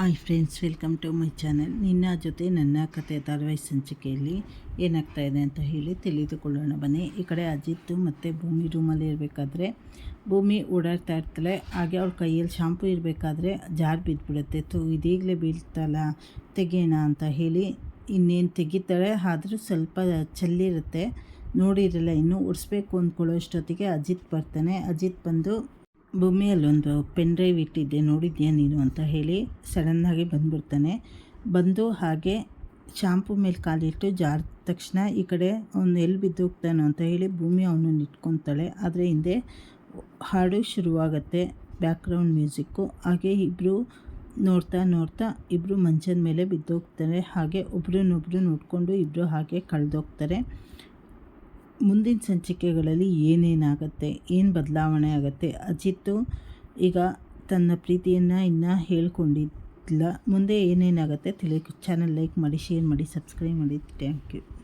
Hi friends, welcome to my channel. ನಿನ್ನ ಜೊತೆ ನನ್ನ ಕತೆ ಧಾರಾವಾಹಿ ಸಂಚಿಕೆಯಲ್ಲಿ ಏನಾಗ್ತಾ ಇದೆ ಅಂತ ಹೇಳಿ ತಿಳಿದುಕೊಳ್ಳೋಣ. ಬನ್ನಿ, ಈ ಕಡೆ ಅಜಿತ್ ಮತ್ತು ಭೂಮಿ ರೂಮಲ್ಲಿ ಇರಬೇಕಾದ್ರೆ ಭೂಮಿ ಓಡಾಡ್ತಾ ಇರ್ತಾಳೆ. ಹಾಗೆ ಅವ್ರ ಕೈಯಲ್ಲಿ ಶಾಂಪು ಇರಬೇಕಾದ್ರೆ ಜಾರ್ ಬಿದ್ದುಬಿಡುತ್ತೆ ತು ಇದೀಗಲೇ ಬೀಳ್ತಲ್ಲ, ತೆಗೆಯೋಣ ಅಂತ ಹೇಳಿ ಇನ್ನೇನು ತೆಗಿತಾಳೆ. ಆದರೂ ಸ್ವಲ್ಪ ಚಲ್ಲಿರುತ್ತೆ. ನೋಡಿರಲ್ಲ, ಇನ್ನೂ ಒಡಿಸ್ಬೇಕು ಅಂದ್ಕೊಳ್ಳೋ ಅಷ್ಟೊತ್ತಿಗೆ ಅಜಿತ್ ಬರ್ತಾನೆ. ಅಜಿತ್ ಬಂದು ಭೂಮಿಯಲ್ಲೊಂದು ಪೆನ್ ಡ್ರೈವ್ ಇಟ್ಟಿದ್ದೆ, ನೋಡಿದ್ಯಾ ನೀನು ಅಂತ ಹೇಳಿ ಸಡನ್ನಾಗಿ ಬಂದ್ಬಿಡ್ತಾನೆ. ಬಂದು ಹಾಗೆ ಶಾಂಪು ಮೇಲೆ ಕಾಲಿಟ್ಟು ಜಾರಿದ ತಕ್ಷಣ ಈ ಕಡೆ ಅವನು ಎಲ್ಲಿ ಬಿದ್ದೋಗ್ತಾನೋ ಅಂತ ಹೇಳಿ ಭೂಮಿ ಅವನು ಇಟ್ಕೊತಾಳೆ ಆದರೆ ಹಿಂದೆ ಹಾಡು ಶುರುವಾಗತ್ತೆ ಬ್ಯಾಕ್ಗ್ರೌಂಡ್ ಮ್ಯೂಸಿಕ್ಕು ಹಾಗೆ ಇಬ್ಬರು ನೋಡ್ತಾ ನೋಡ್ತಾ ಇಬ್ಬರು ಮಂಚದ ಮೇಲೆ ಬಿದ್ದೋಗ್ತಾರೆ ಹಾಗೆ ಒಬ್ರನ್ನೊಬ್ರು ನೋಡಿಕೊಂಡು ಇಬ್ಬರು ಹಾಗೆ ಕಳೆದೋಗ್ತಾರೆ. ಮುಂದಿನ ಸಂಚಿಕೆಗಳಲ್ಲಿ ಏನೇನಾಗುತ್ತೆ, ಏನು ಬದಲಾವಣೆ ಆಗುತ್ತೆ, ಅಜಿತ್ತು ಈಗ ತನ್ನ ಪ್ರೀತಿಯನ್ನು ಇನ್ನೂ ಹೇಳ್ಕೊಂಡಿಲ್ಲ ಮುಂದೆ ಏನೇನಾಗುತ್ತೆ ತಿಳಿ ಚಾನಲ್ ಲೈಕ್ ಮಾಡಿ ಶೇರ್ ಮಾಡಿ ಸಬ್ಸ್ಕ್ರೈಬ್ ಮಾಡಿ. Thank you